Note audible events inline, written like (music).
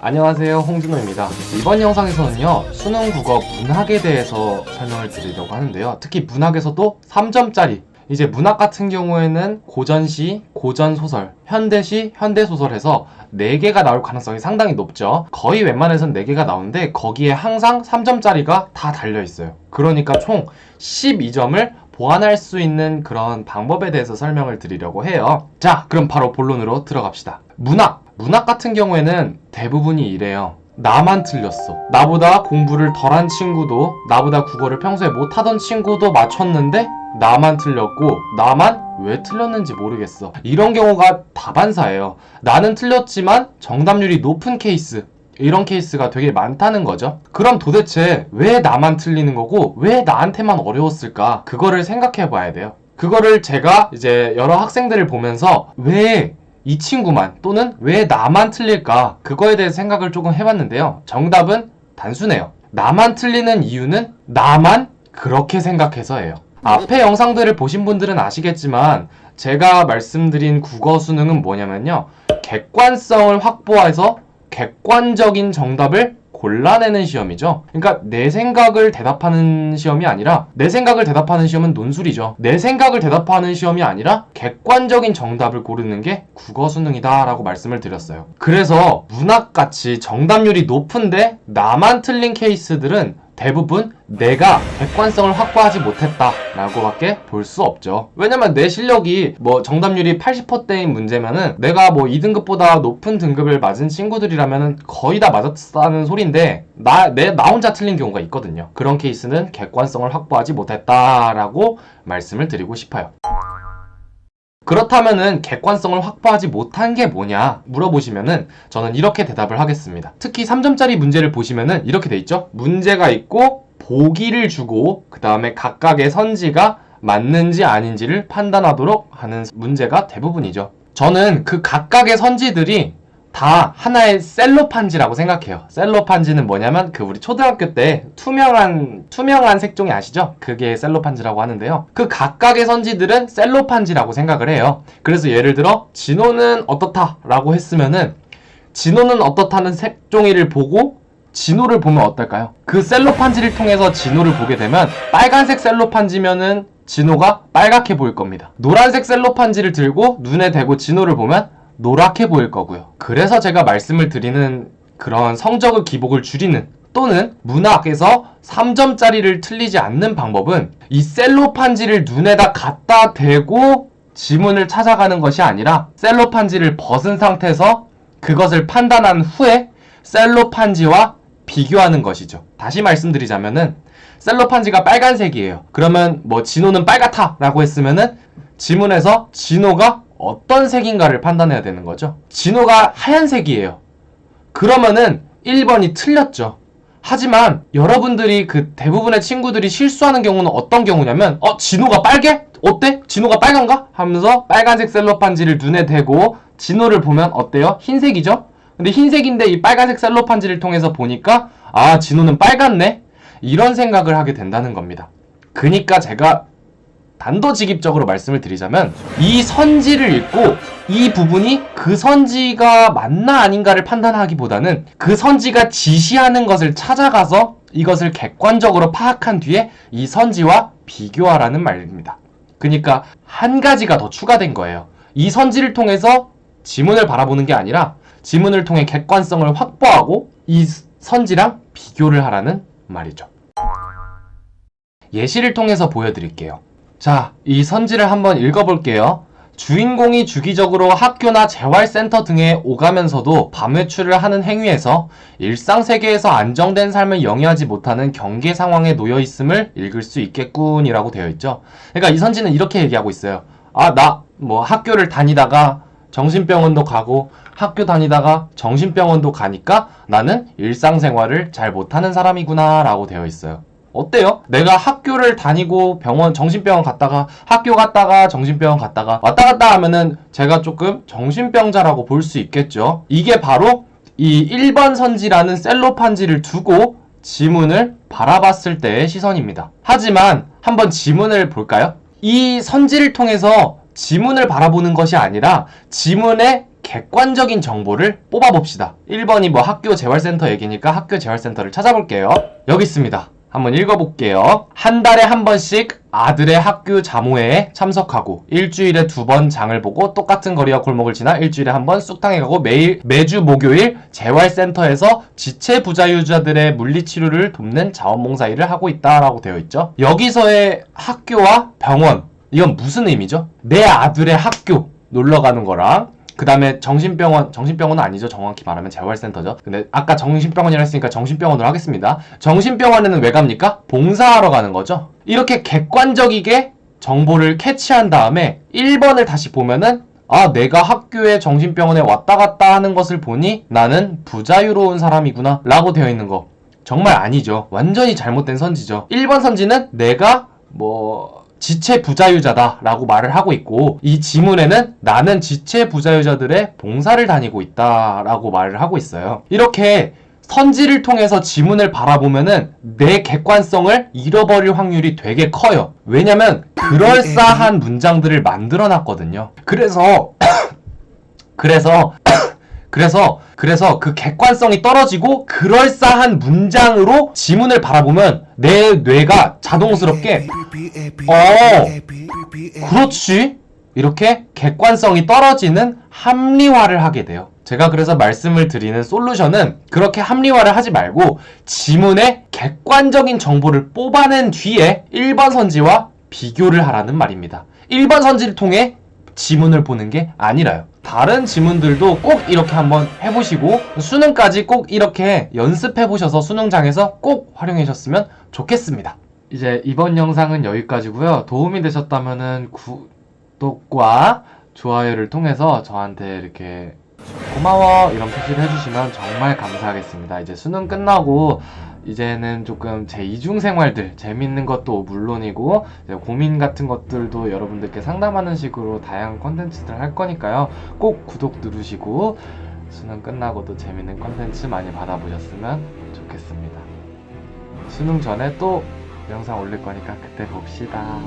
안녕하세요 홍준호입니다 이번 영상에서는요 수능 국어 문학에 대해서 설명을 드리려고 하는데요 특히 문학에서도 3점짜리 이제 문학 같은 경우에는 고전시, 고전소설, 현대시, 현대소설에서 4개가 나올 가능성이 상당히 높죠 거의 웬만해선 4개가 나오는데 거기에 항상 3점짜리가 다 달려있어요 그러니까 총 12점을 보완할 수 있는 그런 방법에 대해서 설명을 드리려고 해요. 자, 그럼 바로 본론으로 들어갑시다. 문학. 문학 같은 경우에는 대부분이 이래요. 나만 틀렸어. 나보다 공부를 덜한 친구도, 나보다 국어를 평소에 못하던 친구도 맞췄는데, 나만 틀렸고, 나만 왜 틀렸는지 모르겠어. 이런 경우가 다반사예요. 나는 틀렸지만 정답률이 높은 케이스. 이런 케이스가 되게 많다는 거죠. 그럼 도대체 왜 나만 틀리는 거고 왜 나한테만 어려웠을까? 그거를 생각해 봐야 돼요. 그거를 제가 이제 여러 학생들을 보면서 왜 이 친구만 또는 왜 나만 틀릴까? 그거에 대해 생각을 조금 해봤는데요. 정답은 단순해요. 나만 틀리는 이유는 나만 그렇게 생각해서예요. 앞에 영상들을 보신 분들은 아시겠지만 제가 말씀드린 국어 수능은 뭐냐면요. 객관성을 확보해서 객관적인 정답을 골라내는 시험이죠. 그러니까 내 생각을 대답하는 시험이 아니라 내 생각을 대답하는 시험은 논술이죠. 내 생각을 대답하는 시험이 아니라 객관적인 정답을 고르는 게 국어 수능이다라고 말씀을 드렸어요. 그래서 문학같이 정답률이 높은데 나만 틀린 케이스들은 대부분 내가 객관성을 확보하지 못했다라고밖에 볼 수 없죠. 왜냐면 내 실력이 뭐 정답률이 80%대인 문제면은 내가 뭐 2등급보다 높은 등급을 맞은 친구들이라면은 거의 다 맞았다는 소린데 나 내 나 혼자 틀린 경우가 있거든요. 그런 케이스는 객관성을 확보하지 못했다라고 말씀을 드리고 싶어요. 그렇다면은 객관성을 확보하지 못한 게 뭐냐 물어보시면은 저는 이렇게 대답을 하겠습니다. 특히 3점짜리 문제를 보시면은 이렇게 돼 있죠. 문제가 있고 보기를 주고 그 다음에 각각의 선지가 맞는지 아닌지를 판단하도록 하는 문제가 대부분이죠. 저는 그 각각의 선지들이 다 하나의 셀로판지라고 생각해요. 셀로판지는 뭐냐면 그 우리 초등학교 때 투명한 투명한 색종이 아시죠? 그게 셀로판지라고 하는데요. 그 각각의 선지들은 셀로판지라고 생각을 해요. 그래서 예를 들어 진호는 어떻다라고 했으면은 진호는 어떻다는 색종이를 보고 진호를 보면 어떨까요? 그 셀로판지를 통해서 진호를 보게 되면 빨간색 셀로판지면은 진호가 빨갛게 보일 겁니다. 노란색 셀로판지를 들고 눈에 대고 진호를 보면 노랗게 보일 거고요. 그래서 제가 말씀을 드리는 그런 성적의 기복을 줄이는 또는 문학에서 3점짜리를 틀리지 않는 방법은 이 셀로판지를 눈에다 갖다 대고 지문을 찾아가는 것이 아니라 셀로판지를 벗은 상태에서 그것을 판단한 후에 셀로판지와 비교하는 것이죠. 다시 말씀드리자면은 셀로판지가 빨간색이에요. 그러면 뭐 진호는 빨갛다라고 했으면은 지문에서 진호가 어떤 색인가를 판단해야 되는 거죠. 진호가 하얀색이에요. 그러면은 1번이 틀렸죠. 하지만 여러분들이 그 대부분의 친구들이 실수하는 경우는 어떤 경우냐면 어 진호가 빨개? 어때? 진호가 빨간가? 하면서 빨간색 셀로판지를 눈에 대고 진호를 보면 어때요? 흰색이죠? 근데 흰색인데 이 빨간색 셀로판지를 통해서 보니까 아 진호는 빨갛네? 이런 생각을 하게 된다는 겁니다. 그니까 제가 단도직입적으로 말씀을 드리자면 이 선지를 읽고 이 부분이 그 선지가 맞나 아닌가를 판단하기보다는 그 선지가 지시하는 것을 찾아가서 이것을 객관적으로 파악한 뒤에 이 선지와 비교하라는 말입니다. 그러니까 한 가지가 더 추가된 거예요. 이 선지를 통해서 지문을 바라보는 게 아니라 지문을 통해 객관성을 확보하고 이 선지랑 비교를 하라는 말이죠. 예시를 통해서 보여드릴게요. 자, 이 선지를 한번 읽어볼게요. 주인공이 주기적으로 학교나 재활센터 등에 오가면서도 밤 외출을 하는 행위에서 일상 세계에서 안정된 삶을 영위하지 못하는 경계 상황에 놓여 있음을 읽을 수 있겠군이라고 되어 있죠. 그러니까 이 선지는 이렇게 얘기하고 있어요. 아, 나 뭐 학교를 다니다가 정신병원도 가고 학교 다니다가 정신병원도 가니까 나는 일상생활을 잘 못하는 사람이구나 라고 되어 있어요. 어때요? 내가 학교를 다니고 병원, 정신병원 갔다가 학교 갔다가 정신병원 갔다가 왔다 갔다 하면은 제가 조금 정신병자라고 볼 수 있겠죠. 이게 바로 이 1번 선지라는 셀로판지를 두고 지문을 바라봤을 때의 시선입니다. 하지만 한번 지문을 볼까요? 이 선지를 통해서 지문을 바라보는 것이 아니라 지문의 객관적인 정보를 뽑아봅시다. 1번이 뭐 학교 재활센터 얘기니까 학교 재활센터를 찾아볼게요. 여기 있습니다. 한번 읽어볼게요. 한 달에 한 번씩 아들의 학교 자모회에 참석하고 일주일에 두 번 장을 보고 똑같은 거리와 골목을 지나 일주일에 한 번 쑥탕에 가고 매일 매주 목요일 재활센터에서 지체 부자유자들의 물리치료를 돕는 자원봉사 일을 하고 있다라고 되어 있죠. 여기서의 학교와 병원 이건 무슨 의미죠? 내 아들의 학교 놀러 가는 거랑 그 다음에 정신병원, 정신병원은 아니죠. 정확히 말하면 재활센터죠. 근데 아까 정신병원이라 했으니까 정신병원으로 하겠습니다. 정신병원에는 왜 갑니까? 봉사하러 가는 거죠. 이렇게 객관적이게 정보를 캐치한 다음에 1번을 다시 보면은 아, 내가 학교에 정신병원에 왔다 갔다 하는 것을 보니 나는 부자유로운 사람이구나 라고 되어 있는 거. 정말 아니죠. 완전히 잘못된 선지죠. 1번 선지는 내가 뭐 지체 부자유자다라고 말을 하고 있고 이 지문에는 나는 지체 부자유자들의 봉사를 다니고 있다라고 말을 하고 있어요. 이렇게 선지를 통해서 지문을 바라보면은 내 객관성을 잃어버릴 확률이 되게 커요. 왜냐면 그럴싸한 문장들을 만들어 놨거든요. 그래서 (coughs) 그래서 그래서 그래서 그 객관성이 떨어지고 그럴싸한 문장으로 지문을 바라보면 내 뇌가 자동스럽게 어 그렇지 이렇게 객관성이 떨어지는 합리화를 하게 돼요. 제가 그래서 말씀을 드리는 솔루션은 그렇게 합리화를 하지 말고 지문의 객관적인 정보를 뽑아낸 뒤에 1번 선지와 비교를 하라는 말입니다. 1번 선지를 통해 지문을 보는 게 아니라요. 다른 지문들도 꼭 이렇게 한번 해보시고 수능까지 꼭 이렇게 연습해보셔서 수능장에서 꼭 활용하셨으면 좋겠습니다. 이제 이번 영상은 여기까지고요. 도움이 되셨다면은 구독과 좋아요를 통해서 저한테 이렇게 고마워 이런 표시를 해주시면 정말 감사하겠습니다. 이제 수능 끝나고 이제는 조금 제 이중 생활들 재밌는 것도 물론이고 고민 같은 것들도 여러분들께 상담하는 식으로 다양한 컨텐츠들 할 거니까요. 꼭 구독 누르시고 수능 끝나고도 재밌는 컨텐츠 많이 받아보셨으면 좋겠습니다. 수능 전에 또 영상 올릴 거니까 그때 봅시다.